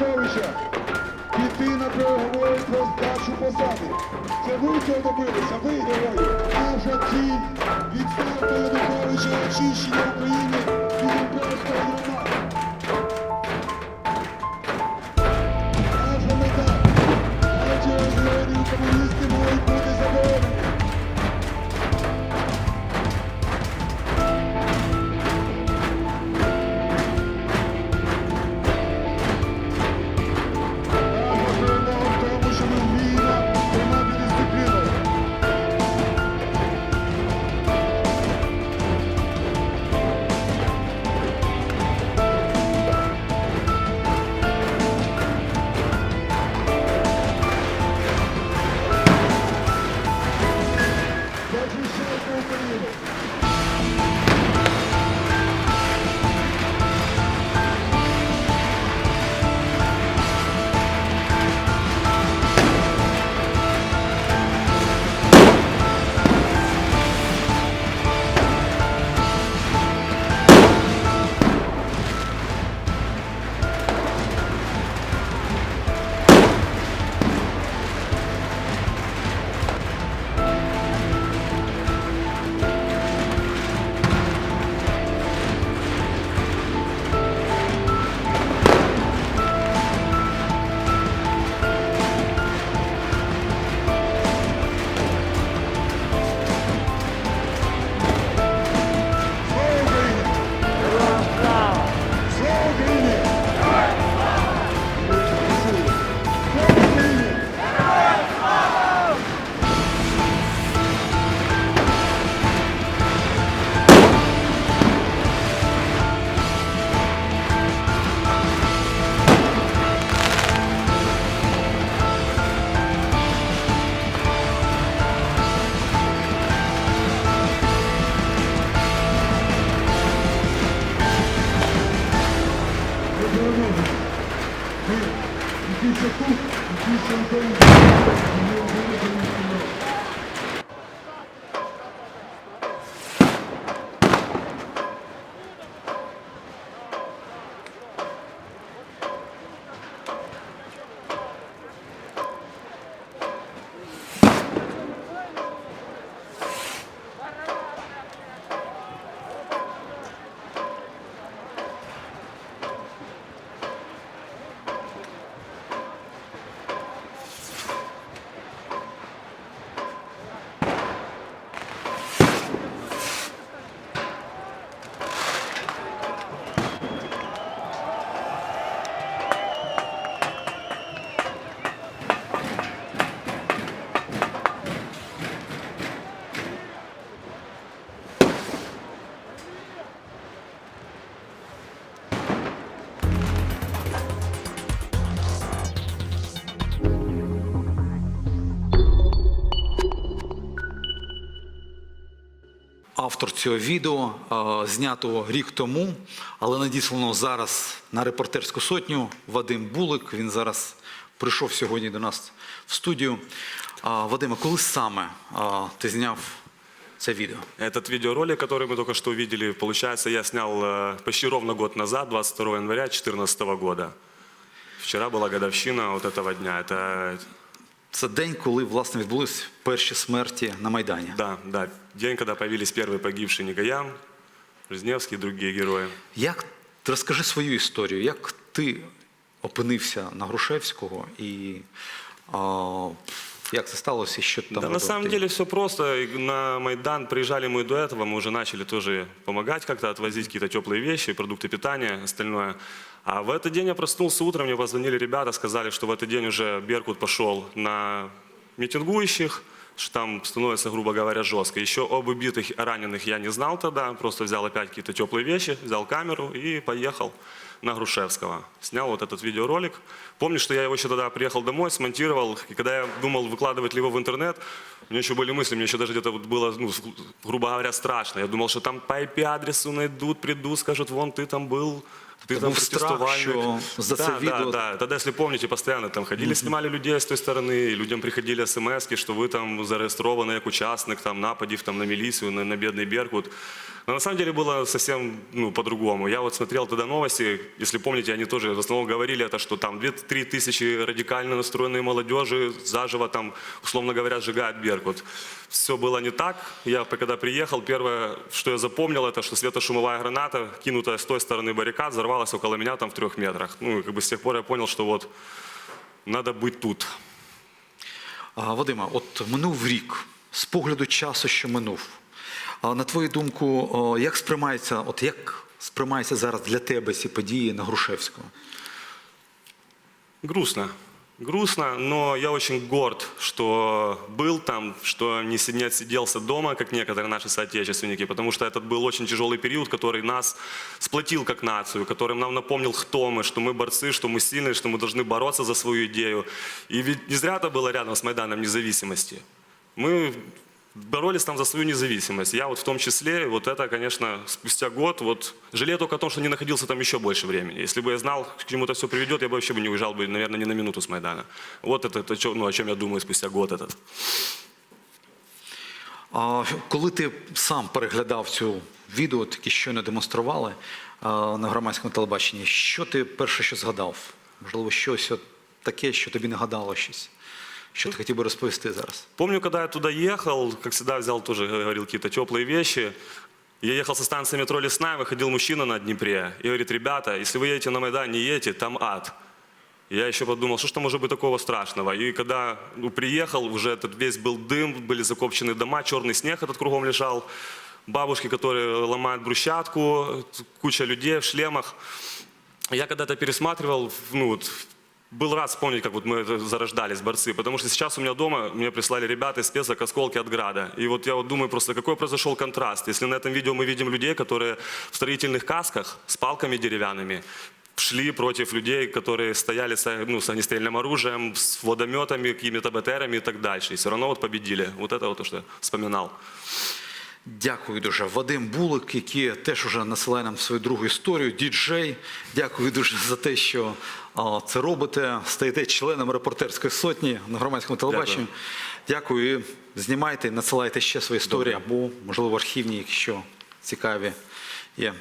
Януковича піти на переговори про здачу посади. Це ви цього добилися, ви герої. Наша ціль відставка Януковича очищення України від імперського грома. Які ще Автор цього відео е, знятого рік тому, але надіслано зараз на репортерську сотню Вадим Булик. Він зараз прийшов сьогодні до нас в студію. А, Вадиме, коли саме а, ти зняв це відео? Этот видеоролик, который мы только что увидели, получается, я снял э, почти ровно год назад, 22 января 2014 года. Вчера была годовщина вот этого дня. Это, це день, коли власне відбулись перші смерті на Майдані. да, да, день, коли появились перші погибші Негаян, Жизневський і другі герої. Як розкажи свою історію, як ти опинився на Грушевського і а, як це сталося, і що ти там Да, на самом деле все просто. На Майдан приезжали мы до этого, мы уже начали тоже помогать как-то, отвозить какие-то теплые вещи, продукты питания, остальное. А в этот день я проснулся утром, мне позвонили ребята, сказали, что в этот день уже Беркут пошел на митингующих, что там становится, грубо говоря, жестко. Еще об убитых и раненых я не знал тогда, просто взял опять какие-то теплые вещи, взял камеру и поехал на Грушевского. Снял вот этот видеоролик. Помню, что я его еще тогда приехал домой, смонтировал, и когда я думал выкладывать ли его в интернет, у меня еще были мысли, мне еще даже где-то вот было, ну, грубо говоря, страшно. Я думал, что там по IP-адресу найдут, придут, скажут, вон ты там был, Ты Тобто там що за це да, відео Да, да. Тогда, если помните, постоянно там ходили, снимали людей с той стороны, людям приходили смс что вы там зарегистрированы как участник там, нападів там, на милицию, на, на бедный Беркут. Но на самом деле было совсем ну, по-другому. Я вот смотрел тогда новости, если помните, они тоже в основном говорили это, что там 2-3 тысячи радикально настроенной молодежи заживо там, условно говоря, сжигают Беркут. Все было не так. Я когда приехал, первое, что я запомнил, это что светошумовая граната, кинутая с той стороны баррикад, взорвалась около меня там в трех метрах. Ну, и как бы с тех пор я понял, что вот надо быть тут. А, Вадима, от минув рік, з погляду часу, що минув. А на твою думку, о, як сприймається, от як сприймається зараз для тебе ці події на Грушевського? Грустно. Грустно, но я очень горд, что был там, что не, си- не отсиделся дома, как некоторые наши соотечественники, потому что этот был очень тяжелый период, который нас сплотил как нацию, который нам напомнил, кто мы, что мы борцы, что мы сильные, что мы должны бороться за свою идею. И ведь не зря это было рядом с Майданом независимости. Мы боролись там за свою независимость. Я вот в том числе, и вот это, конечно, спустя год, вот жалею только о том, что не находился там еще больше времени. Если бы я знал, к чему это все приведет, я бы вообще бы не уезжал бы, наверное, ни на минуту с Майдана. Вот это, это чё- ну, о чем я думаю спустя год этот. А коли ти сам переглядав цю відео, такі щойно демонстрували а, на громадському телебаченні, що ти перше що згадав? Можливо, щось от таке, що тобі нагадало щось, Що ти хотів би розповісти зараз? Помню, когда я туда ехал, как всегда взял тоже, говорил какие-то теплые вещи. Я ехал со станции метро Лесная, выходил мужчина на Днепре и говорит, ребята, если вы едете на Майдан, не едете, там ад. Я еще подумал, что ж там может быть такого страшного. И когда ну, приехал, уже этот весь был дым, были закопчены дома, черный снег этот кругом лежал, бабушки, которые ломают брусчатку, куча людей в шлемах. Я когда-то пересматривал, ну вот, был рад вспомнить, как вот мы это зарождались, борцы, потому что сейчас у меня дома, мне прислали ребята из спецок осколки от града. И вот я вот думаю просто, какой произошел контраст. Если на этом видео мы видим людей, которые в строительных касках с палками деревянными, шли против людей, которые стояли с, ну, с огнестрельным оружием, с водометами, какими-то БТРами и так дальше. И все равно вот победили. Вот это вот то, что я вспоминал. Дякую дуже. Вадим Булик, який теж уже насилає нам свою другу історію, діджей. Дякую дуже за те, що а, це робите. Стаєте членом репортерської сотні на громадському телебаченні. Дякую. І знімайте, надсилайте ще свої історії або, можливо, архівні, якщо цікаві є.